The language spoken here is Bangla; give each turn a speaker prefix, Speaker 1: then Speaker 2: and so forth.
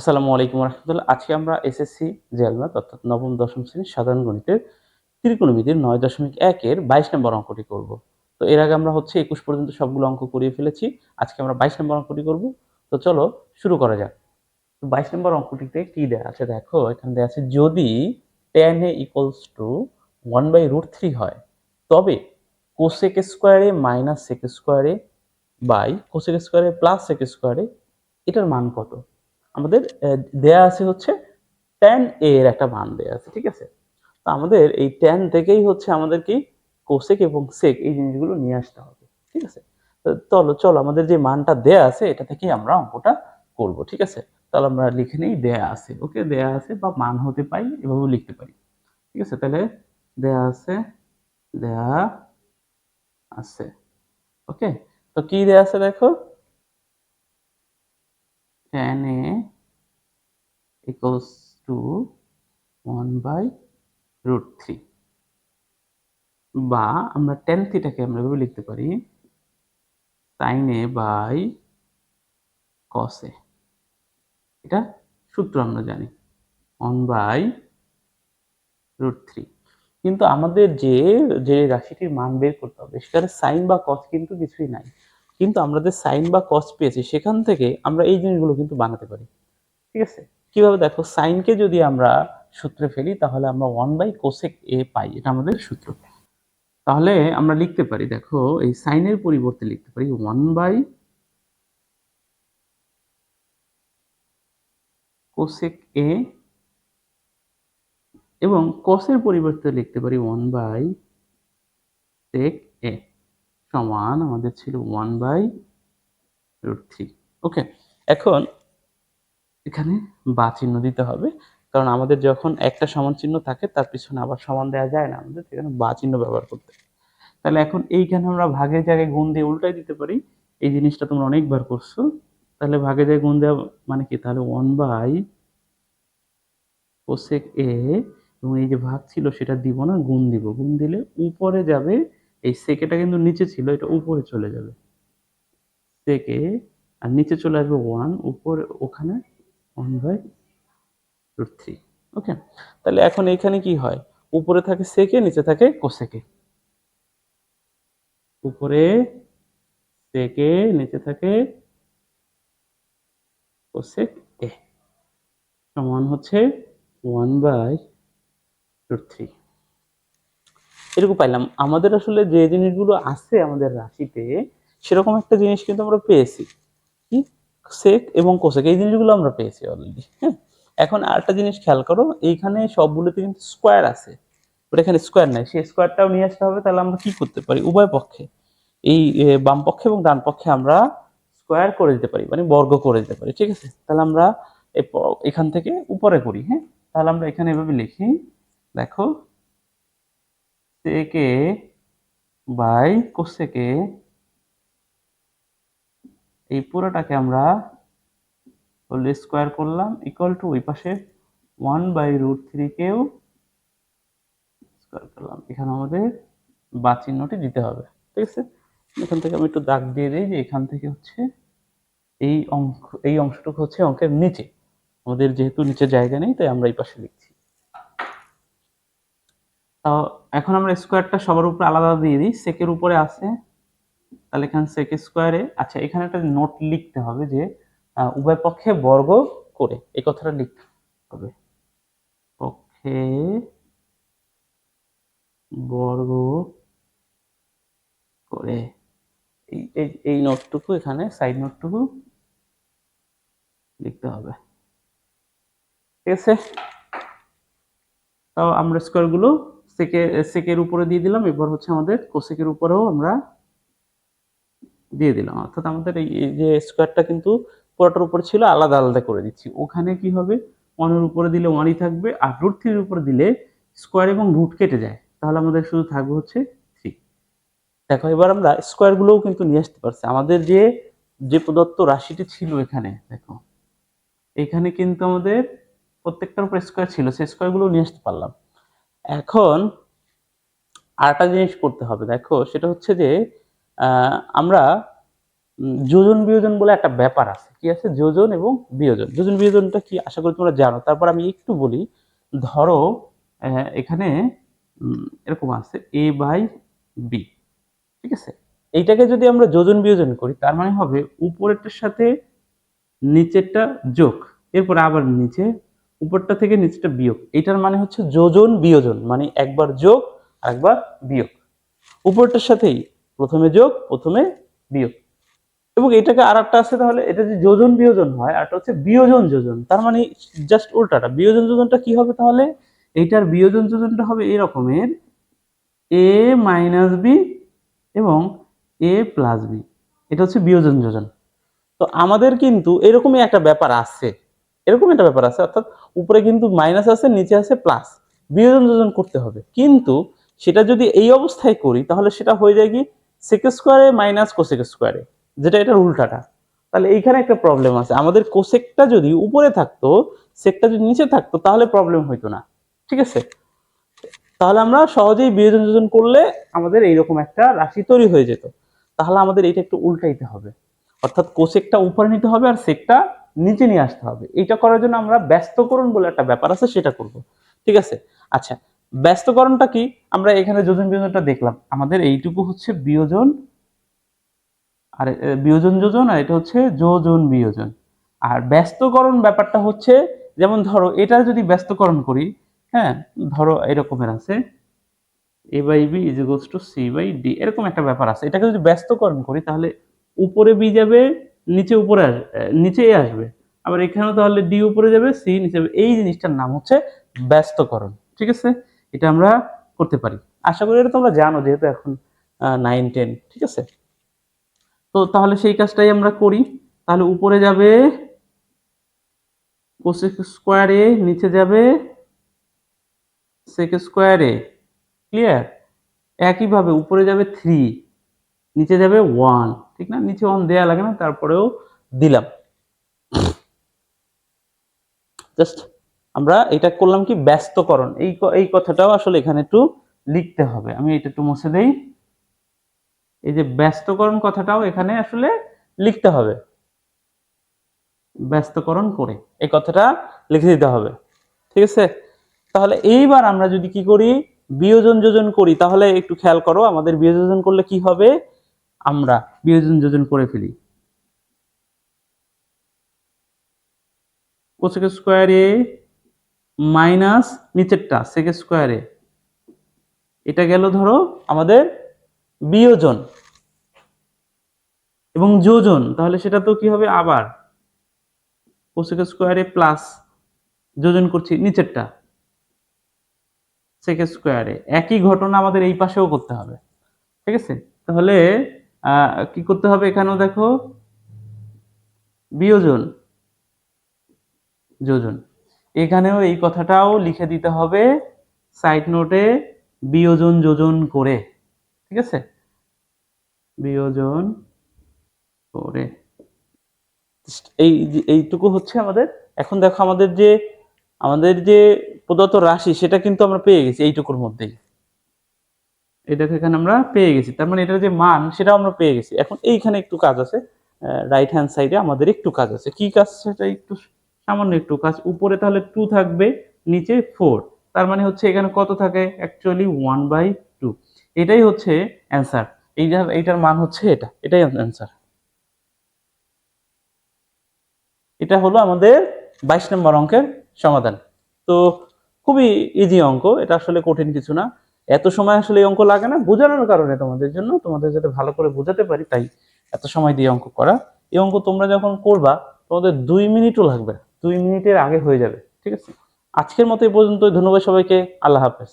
Speaker 1: আসসালামু আলাইকুম রহমতুল্লাহ। আজকে আমরা এসএসসি জেলমাত অর্থাৎ নবম, দশম শ্রেণির সাধারণ গণিতের ত্রিকোণমিতির নয় দশমিক একের বাইশ নম্বর অঙ্কটি করব। তো এর আগে আমরা হচ্ছে একুশ পর্যন্ত সবগুলো অঙ্ক করিয়ে ফেলেছি। আজকে আমরা বাইশ নম্বর অঙ্কটি করব। তো চলো শুরু করা যাক। তো বাইশ নম্বর অঙ্কটিতে কি দেওয়া আছে? দেখো, এখানে দেওয়া আছে, যদি tan A equals to one by root three হয়, তবে কোসেক স্কোয়ারে মাইনাস সেক স্কোয়ারে বাই কোসেক স্কোয়ারে প্লাস সেক স্কোয়ারে এটার মান কত? আমাদের দেয়া আছে হচ্ছে ট্যান এ এর একটা মান দেয়া আছে, ঠিক আছে? তো আমাদের এই ট্যান থেকেই হচ্ছে আমাদের কি? কোসেক এবং সেক এই জিনিসগুলো নিয়ে আসতে হবে, ঠিক আছে? চলো চলো, আমাদের যে মানটা দেয়া আছে, এটা থেকেই আমরা অঙ্কটা করব, ঠিক আছে? তাহলে আমরা লিখে নেই দেয়া আছে, ওকে? দেয়া আছে বা মান হতে পারি, এভাবেও লিখতে পারি, ঠিক আছে? তাহলে দেয়া আছে দেয়া আছে, ওকে? তো কি দেয়া আছে দেখো? Tan a equals to 1 by root 3 বা আমরা tan থিটাকে আমরা এভাবে লিখতে পারি a by cos a এটা সূত্র আমরা জানি 1 by root 3 কিন্তু আমাদের যে যে রাশিটির মান বের করতে হবে, সেখানে সাইন বা কস কিন্তু কিছুই নাই। কিন্তু আমরা যে সাইন বা কস পেয়েছি, সেখান থেকে আমরা এই জিনিসগুলো কিন্তু বানাতে পারি। ঠিক আছে? কীভাবে? দেখো, সাইনকে যদি আমরা সূত্রে ফেলি, তাহলে আমরা ওয়ান বাই কোসেক এ পাই। এটা আমাদের সূত্র। তাহলে আমরা লিখতে পারি, দেখো, এই সাইনের পরিবর্তে লিখতে পারি ওয়ান বাই কোসেক এ এবং কসের পরিবর্তে লিখতে পারি ওয়ান বাই সেক এ সমান আমাদের ছিল one by root three okay এখন এখানে বা চিহ্ন দিতে হবে, কারণ আমাদের যখন একটা সমান চিহ্ন থাকে, তার পিছনে আবার সমান দেওয়া যায় না আমাদের, সেখানে বা চিহ্ন ব্যবহার করতে। তাহলে এখন এইখানে আমরা ভাগের জায়গায় গুণ দিয়ে উল্টাই দিতে পারি। এই জিনিসটা তোমরা অনেকবার করছ। তাহলে ভাগের জায়গায় গুণ দেওয়া মানে কি? তাহলে ওয়ান বাই কোসেক এ এবং এই যে ভাগ ছিল সেটা দিব না, গুণ দিব। গুণ দিলে উপরে যাবে এই সেকেটা কিন্তু নিচে ছিল, এটা উপরে চলে যাবে। সেকে, আর নিচে চলে আসবে ওয়ান উপরে, ওখানে one by root three okay তাহলে এখন এখানে কি হয়? উপরে থাকে সেকে, নিচে থাকে কোসেকে। উপরে সেকে, নিচে থাকে কোসেক। এ সমান হচ্ছে ওয়ান বাই রুট থ্রি এরকম পাইলাম। আমাদের আসলে যে জিনিসগুলো আছে আমাদের রাশিতে, সেরকম একটা জিনিস কিন্তু আমরা পেয়েছি। কি সেক এবং কোসেক, এই জিনিসগুলো আমরা পেয়েছি অলরেডি হ্যাঁ? এখন আরেকটা জিনিস খেয়াল করো, এইখানে সবগুলোতে কিন্তু স্কোয়ার আছে। ওটা এখানে স্কোয়ার নাই। সেই স্কোয়ারটাও নিয়ে আসতে হবে, তাহলে আমরা কি করতে পারি? উভয় পক্ষে। এই বাম পক্ষে এবং ডান পক্ষে আমরা স্কোয়ার করে দিতে পারি মানে বর্গ করে দিতে পারি, ঠিক আছে? তাহলে আমরা এখান থেকে উপরে করি হ্যাঁ? তাহলে আমরা এখানে এভাবে লিখি, দেখো সেকে বাই কোসেকে এই পুরোটাকে আমরা হোল স্কোয়ার করলাম ইকুয়াল টু ওই পাশে ওয়ান বাই রুট থ্রিকেও স্কোয়ার করলাম। এখানে আমাদের বা চিহ্নটি দিতে হবে, ঠিক আছে? এখান থেকে আমি একটু দাগ দিয়ে দিই যে এখান থেকে হচ্ছে এই অঙ্ক এই অংশটুকু হচ্ছে অঙ্কের নিচে। আমাদের যেহেতু নিচে জায়গা নেই, তাই আমরা এই পাশে লিখছি। তো এখন আমরা স্কোয়ারটা সবার উপরে আলাদা দিয়ে দিই। সেকের উপরে আছে, তাহলে এখানে সেক স্কোয়ারে আচ্ছা এখানে একটা নোট লিখতে হবে যে উভয় পক্ষে বর্গ করে, এই কথাটা লিখতে হবে। পক্ষে বর্গ করে। এই- এই নোটটুকু এখানে সাইড নোটটুকু লিখতে হবে। ঠিক আছে? তাও আমরা স্কোয়ারগুলো সেকে, সেকের উপরে দিয়ে দিলাম, এবার হচ্ছে আমাদের কোসেকের উপরেও আমরা দিয়ে দিলাম। অর্থাৎ আমাদের এই যে স্কোয়ারটা কিন্তু পুরোটার উপরে ছিল, আলাদা আলাদা করে দিচ্ছি। ওখানে কি হবে? ওয়ানের উপরে দিলে ওয়ানই থাকবে, আর রুট থ্রির উপরে দিলে স্কোয়ার এবং রুট কেটে যায়। তাহলে আমাদের শুধু থাকবে হচ্ছে থ্রি দেখো, এবার আমরা স্কোয়ারগুলোও কিন্তু নিয়ে আসতে পারছি। আমাদের যে যে প্রদত্ত রাশিটি ছিল এখানে, দেখো। এখানে কিন্তু আমাদের প্রত্যেকটার উপর স্কোয়ার ছিল, সেই স্কোয়ারগুলো নিয়ে আসতে পারলাম। এখন আরেকটা জিনিস করতে হবে, দেখো সেটা হচ্ছে যে আমরা যোজন বিয়োজন বলে একটা ব্যাপার আছে, কি আছে? যোজন এবং বিয়োজন। যোজন বিয়োজনটা কি? আশা করি তোমরা জানো। তারপর আমি একটু বলি, ধরো এখানে এরকম আছে এ বাই বি ঠিক আছে? এইটাকে যদি আমরা যোজন বিয়োজন করি, তার মানে হবে উপরেরটার সাথে নিচেরটা যোগ, এরপর আবার নিচে উপরটা থেকে নিচেটা বিয়োগ। এটার মানে হচ্ছে যোজন বিয়োজন মানে একবার যোগ একবার বিয়োগ। উপরটার সাথেই প্রথমে যোগ, প্রথমে বিয়োগ। এবং এটাকে আর একটা আছে তাহলে, এটা যে যোজন বিয়োজন হয় আর হচ্ছে বিয়োজন যোজন। তার মানে জাস্ট উল্টাটা, বিয়োজন যোজনটা কি হবে তাহলে? এইটার বিয়োজন যোজনটা হবে এই রকমের, এ মাইনাস বি এবং এ প্লাস বি। এটা হচ্ছে বিয়োজন যোজন। তো আমাদের কিন্তু এরকমই একটা ব্যাপার আছে। এরকম একটা ব্যাপার আছে, অর্থাৎ উপরে কিন্তু মাইনাস আছে, নিচে আছে প্লাস বিয়োজন যোজন করতে হবে। কিন্তু সেটা যদি এই অবস্থায় করি, তাহলে সেটা হয়ে যায় কি সেক স্কোয়ারে মাইনাস কোসেক স্কোয়ারে যেটা এটার উল্টাটা। তাহলে এইখানে একটা প্রবলেম আছে। আমাদের কোসেকটা যদি উপরে থাকতো সেকটা যদি নিচে থাকতো, তাহলে প্রবলেম হইতো না। ঠিক আছে? তাহলে আমরা সহজেই বিয়োজন যোজন করলে আমাদের এইরকম একটা রাশি তৈরি হয়ে যেত। তাহলে আমাদের এটা একটু উল্টাইতে হবে। অর্থাৎ কোসেকটা উপরে নিতে হবে আর সেকটা নিচে নিয়ে আসতে হবে। এটা করার জন্য আমরা ব্যস্তকরণ বলে একটা ব্যাপার আছে, সেটা করব। ঠিক আছে? আচ্ছা ব্যস্তকরণটা কি? আমরা এখানে যোজন বিয়োজনটা দেখলাম। আমাদের এইটুকু হচ্ছে বিয়োজন, আর বিয়োজন যোজন, আর এটা হচ্ছে যোজন বিয়োজন। আর ব্যস্তকরণ ব্যাপারটা হচ্ছে, যেমন ধরো, এটা যদি ব্যস্তকরণ করি হ্যাঁ ধরো এরকমের আছে, A by B is to C by D, এরকম একটা ব্যাপার আছে। এটাকে যদি ব্যস্তকরণ করি, তাহলে উপরে বি যাবে নিচে উপরে আসবে নিচে এ আসবে। আবার এখানেও তাহলে ডি উপরে যাবে সি নিচে যাবে। এই জিনিসটার নাম হচ্ছে ব্যস্তকরণ। ঠিক আছে? এটা আমরা করতে পারি। আশা করি এটা তোমরা জানো, যেহেতু এখন নাইন টেন ঠিক আছে? তো তাহলে সেই কাজটাই আমরা করি। তাহলে উপরে যাবে স্কোয়ারে নিচে যাবে সেক স্কোয়ারে ক্লিয়ার একইভাবে উপরে যাবে থ্রি নিচে যাবে ওয়ান ঠিক না? নিচে ওয়ান দেয়া লাগে না, তারপরেও দিলাম। জাস্ট আমরা এটা করলাম কি ব্যস্তকরণ। এই এই কথাটাও আসলে এখানে একটু লিখতে হবে। আমি এটা একটু মুছে দেই। এই যে ব্যস্তকরণ কথাটাও এখানে আসলে লিখতে হবে। ব্যস্তকরণ করে এই কথাটা লিখে দিতে হবে। ঠিক আছে? তাহলে এইবার আমরা যদি কি করি? বিয়োজন যোজন করি। তাহলে একটু খেয়াল করো, আমাদের বিয়োজন যোজন করলে কি হবে? আমরা বিয়োজন যোজন করে ফেলি। কোসেক স্কোয়ারে মাইনাস নিচেরটা সেক স্কোয়ারে এটা গেল ধরো আমাদের বিয়োজন এবং যোজন, তাহলে সেটা তো কি হবে আবার? কোসেক স্কোয়ারে প্লাস যোজন করছি নিচেরটা। সেক স্কোয়ারে একই ঘটনা আমাদের এই পাশেও করতে হবে। ঠিক আছে? তাহলে কি করতে হবে এখানেও দেখো? বিয়োজন। যোজন। এখানেও এই কথাটাও লিখে দিতে হবে সাইড নোটে বিয়োজন যোজন করে। ঠিক আছে? বিয়োজন করে। এই এইটুকু হচ্ছে আমাদের। এখন দেখো আমাদের যে আমাদের যে প্রদত্ত রাশি, সেটা কিন্তু আমরা পেয়ে গেছি এইটুকুর মধ্যেই। এটাকে এখানে আমরা পেয়ে গেছি। তার মানে এটার যে মান, সেটাও আমরা পেয়ে গেছি। এখন এইখানে একটু কাজ আছে। রাইট হ্যান্ড সাইডে আমাদের একটু কাজ আছে। কি কাজ? সেটা একটু সামান্য একটু কাজ। উপরে তাহলে টু থাকবে, নিচে ফোর তার মানে হচ্ছে এখানে কত থাকে? অ্যাকচুয়ালি ওয়ান বাই টু এটাই হচ্ছে অ্যান্সার এইটার এইটার মান হচ্ছে এটা। এটাই অ্যান্সার এটা হলো আমাদের বাইশ নম্বর অঙ্কের সমাধান। তো খুবই ইজি অঙ্ক। এটা আসলে কঠিন কিছু না। এত সময় আসলে এই অঙ্ক লাগে না, বোঝানোর কারণে তোমাদের জন্য, তোমাদের যাতে ভালো করে বোঝাতে পারি, তাই এত সময় দিয়ে অঙ্ক করা। এই অঙ্ক তোমরা যখন করবা, তোমাদের দুই মিনিটও লাগবে দুই মিনিটের আগে হয়ে যাবে, ঠিক আছে? আজকের মতো এই পর্যন্ত ধন্যবাদ সবাইকে, আল্লাহ হাফেজ।